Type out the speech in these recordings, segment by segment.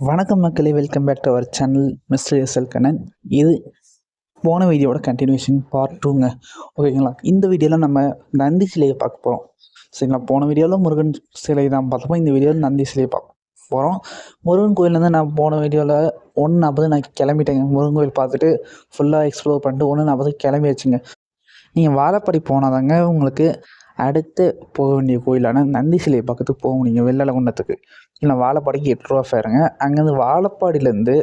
வணக்கம் மக்களே welcome back to our channel mister SL Kannan இது போன வீடியோட கண்டினியூஷன் பார்ட் டூங்க ஓகேங்களா இந்த வீடியோவில் நம்ம நந்தி சிலையை பார்க்க போகிறோம் சரிங்களா? போன வீடியோவில் முருகன் சிலை தான் பார்த்தப்போ இந்த வீடியோவில் நந்தி சிலையை பார்க்க போகிறோம் முருகன் கோயிலேருந்து நான் போன வீடியோவில் ஒன்று நாற்பது நான் கிளம்பிட்டேங்க. முருகன் கோயில் பார்த்துட்டு ஃபுல்லாக எக்ஸ்ப்ளோர் பண்ணிட்டு ஒன்று நாற்பது கிளம்பி வச்சுங்க நீங்கள் வாழப்பாடி போனாதாங்க உங்களுக்கு அடுத்து போக வேண்டிய கோயிலான நந்தி சிலை பக்கத்துக்கு போக முடியுங்க வெள்ளலகுண்டத்துக்கு இல்லை வாழப்பாடிக்கு எட்டு ரூபா ஃபேருங்க அங்கேருந்து வாழப்பாடியிலேருந்து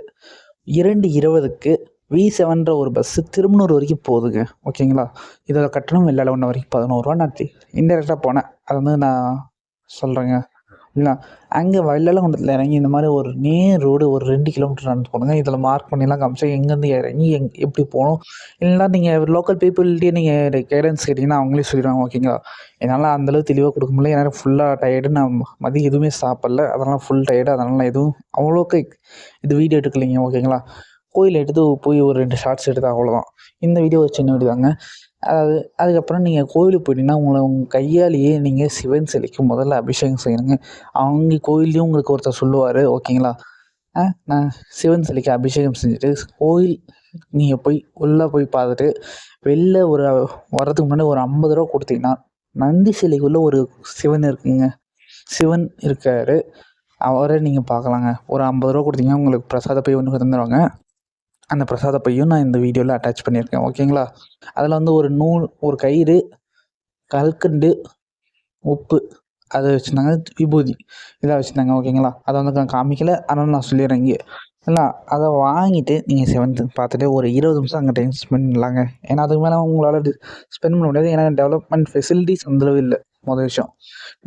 இரண்டு இருபதுக்கு வி செவன்ற ஒரு பஸ்ஸு திருமணூர் வரைக்கும் போகுதுங்க. ஓகேங்களா? இதோட கட்டணம் வெள்ளலகுண்டம் வரைக்கும் பதினோருவா நான் இன்டெரக்டாக போனேன். அதை வந்து நான் சொல்கிறேங்க இல்லைனா அங்கே வெள்ளலகுண்டத்தில் இறங்கி இந்த மாதிரி ஒரு நேர் ரோடு ஒரு ரெண்டு கிலோமீட்டர் நடந்து போனாங்க இதில் மார்க் பண்ணிலாம் காமிச்சா எங்கேருந்து இறங்கி எங் எப்படி போகணும்? இல்லைனா நீங்கள் லோக்கல் பீப்புள்கிட்டே நீங்கள் கைடன்ஸ் கேட்டிங்கன்னா அவங்களே சொல்லிடுவாங்க ஓகேங்களா என்னால் அந்தளவு தெளிவாக கொடுக்க முடியல. ஏன்னா ஃபுல்லாக டயர்டு நான் மதியம் எதுவுமே சாப்பிடல. அதனால் ஃபுல் டயர்டு அதனால் எதுவும் அவ்வளோக்கு இது வீடியோ எடுக்கலைங்க ஓகேங்களா கோயில் எடுத்து போய் ஒரு ரெண்டு ஷார்ட்ஸ் எடுத்து அவ்வளோதான் இந்த வீடியோ ஒரு சின்ன வீடியோ தாங்க. அதாவது அதுக்கப்புறம் நீங்கள் கோயிலுக்கு போயிட்டீங்கன்னா உங்களை உங்கள் கையாலேயே நீங்கள் சிவன் சிலைக்கு முதல்ல அபிஷேகம் செய்யணுங்க. அவங்க கோயில்லையும் உங்களுக்கு ஒருத்தர் சொல்லுவார் ஓகேங்களா? ஆ நான் சிவன் சிலைக்கு அபிஷேகம் செஞ்சுட்டு கோயில் நீங்கள் போய் உள்ளே போய் பார்த்துட்டு வெளில ஒரு வர்றதுக்கு முன்னாடி ஒரு ஐம்பது ரூபா கொடுத்தீங்கன்னா நந்தி சிலைக்குள்ளே ஒரு சிவன் இருக்குங்க. சிவன் இருக்கார். அவரை நீங்கள் பார்க்கலாங்க. ஒரு ஐம்பது ரூபா கொடுத்தீங்கன்னா உங்களுக்கு பிரசாத போய் ஒன்று தந்துடுவாங்க அந்த பிரசாத பையும் நான் இந்த வீடியோவில் அட்டாச் பண்ணியிருக்கேன். ஓகேங்களா அதில் வந்து ஒரு நூல் ஒரு கயிறு கல்கண்டு உப்பு அதை வச்சுருந்தாங்க விபூதி. இதாக வச்சுருந்தாங்க. ஓகேங்களா அதை வந்து நான் காமிக்கல. அதனால் நான் சொல்லிடுறேன் இங்கே. இல்லை அதை வாங்கிட்டு நீங்கள் செவன்த்து பார்த்துட்டு ஒரு இருபது நிமிஷம் அங்கே டைம் ஸ்பெண்ட் பண்ணலாங்க. ஏன்னா அதுக்கு மேலே உங்களால் ஸ்பெண்ட் பண்ண முடியாது. ஏன்னா டெவலப்மெண்ட் ஃபெசிலிட்டிஸ் அந்தளவு இல்லை. மொதல் விஷயம்.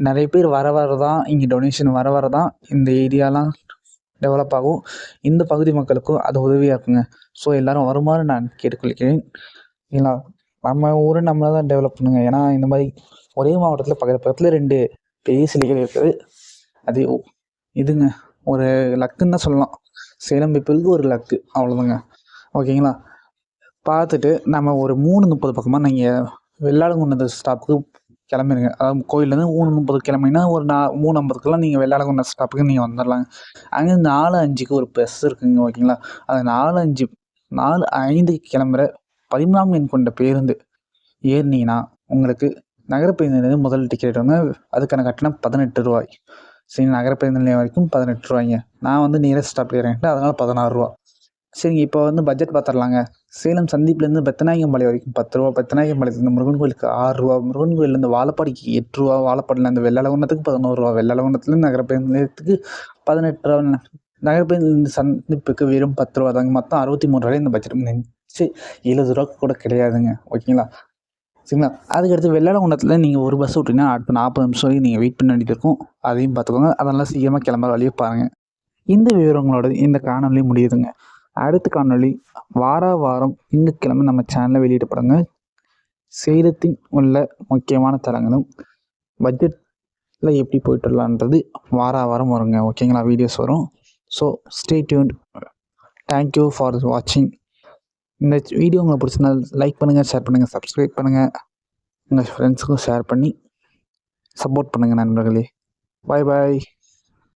நிறைய பேர் வர வர தான் இங்கே டொனேஷன் வர வர தான் இந்த ஏரியாலாம் டெவலப் ஆகும். இந்த பகுதி மக்களுக்கும் அது உதவியாக இருக்குங்க. ஸோ எல்லோரும் வருமாறு நான் கேட்டுக்கொள்கிறேன். ஏன்னா நம்ம ஊரை நம்ம தான் டெவலப் பண்ணுங்க. ஏன்னா இந்த மாதிரி ஒரே மாவட்டத்தில் பக்கத்து பக்கத்தில் ரெண்டு பெரிய சிலைகள் இருக்குது. அது இதுங்க. ஒரு லக்குன்னு தான் சொல்லலாம். சேலம் பீப்புளுக்கு ஒரு லக்கு அவ்வளோதாங்க ஓகேங்களா? பார்த்துட்டு நம்ம ஒரு மூணு முப்பது பக்கமாக நீங்கள் வெள்ளாளங்குண்டது ஸ்டாப்புக்கு கிளம்பிடுங்க அதாவது கோயிலேருந்து மூணு முப்பது கிளம்பினா ஒரு நா மூணு ஐம்பதுக்கெல்லாம் நீங்கள் வெள்ளாளகுண்டம் ஸ்டாப்புக்கு நீங்கள் வந்துடலாங்க அங்கே நாலு அஞ்சுக்கு ஒரு பஸ் இருக்குங்க ஓகேங்களா? அது நாலு அஞ்சு நாலு ஐந்துக்கு கிளம்புற பதிமூணாம் எண் கொண்ட பேருந்து ஏறினீங்கன்னா உங்களுக்கு நகர பேருந்து முதல் டிக்கெட் வந்து அதுக்கான கட்டணம் பதினெட்டு ரூபாய். சரி நகர பேருந்து நிலையம் வரைக்கும் பதினெட்டு ரூபாய்ங்க. நான் வந்து நியரஸ்ட் ஸ்டாப்பில் இறங்கிட்டு அதனால் பதினாறு ரூபா. சரிங்க இப்போ வந்து பட்ஜெட் பார்த்துடலாங்க சேலம் சந்திப்புலேருந்து பெத்தநாயகம்பாளையம் வரைக்கும் பத்து ரூபா பெத்தநாயகம்பாளையத்துலேருந்து முருகன் கோயிலுக்கு ஆறு ரூபா முருகன் கோயிலேருந்து வாழப்பாடிக்கு எட்டு ரூபா வாழப்பாடியில் அந்த வெள்ளலகுண்டத்துக்கு பதினோரு ரூபா வெள்ளலகுணத்துலேருந்து நகர நிலையத்துக்கு பதினெட்டு ரூபா நகரப்பேருந்து சந்திப்புக்கு வெறும் பத்து ரூபா தாங்க. மொத்தம் அறுபத்தி மூணு ரூபாய் இந்த பட்ஜெட் நினச்சி எழுபது ரூபா கூட கிடையாதுங்க. ஓகேங்களா? சரிங்களா? அதுக்கடுத்து வெள்ளாளகுண்டத்தில் நீங்கள் ஒரு பஸ் விட்டிங்கன்னா அடுத்த நாற்பது நிமிஷம் வரைக்கும் நீங்கள் வெயிட் பண்ண வேண்டியது இருக்கும். அதையும் பார்த்துக்கோங்க அதெல்லாம் சீக்கிரமாக கிளம்புற வழியை பாருங்கள் இந்த விவரங்களோட இந்த காணொலி முடியுதுங்க. அடுத்த காணொளி வார வாரம் திங்கட்கிழமை நம்ம சேனலில் வெளியிடப்படுங்க சேதத்தின் உள்ள முக்கியமான தலங்களும் பட்ஜெட்டில் எப்படி போயிட்டு வரலான்றது வார வாரம் வருங்க. ஓகேங்களா வீடியோஸ் வரும். So stay tuned thank you for வாட்சிங் இந்த வீடியோ உங்களுக்கு பிடிச்சிருந்தால் லைக் பண்ணுங்கள் ஷேர் பண்ணுங்கள் சப்ஸ்கிரைப் பண்ணுங்கள் உங்கள் ஃப்ரெண்ட்ஸுக்கும் ஷேர் பண்ணி சப்போர்ட் பண்ணுங்கள் நண்பர்களே. பாய் பாய்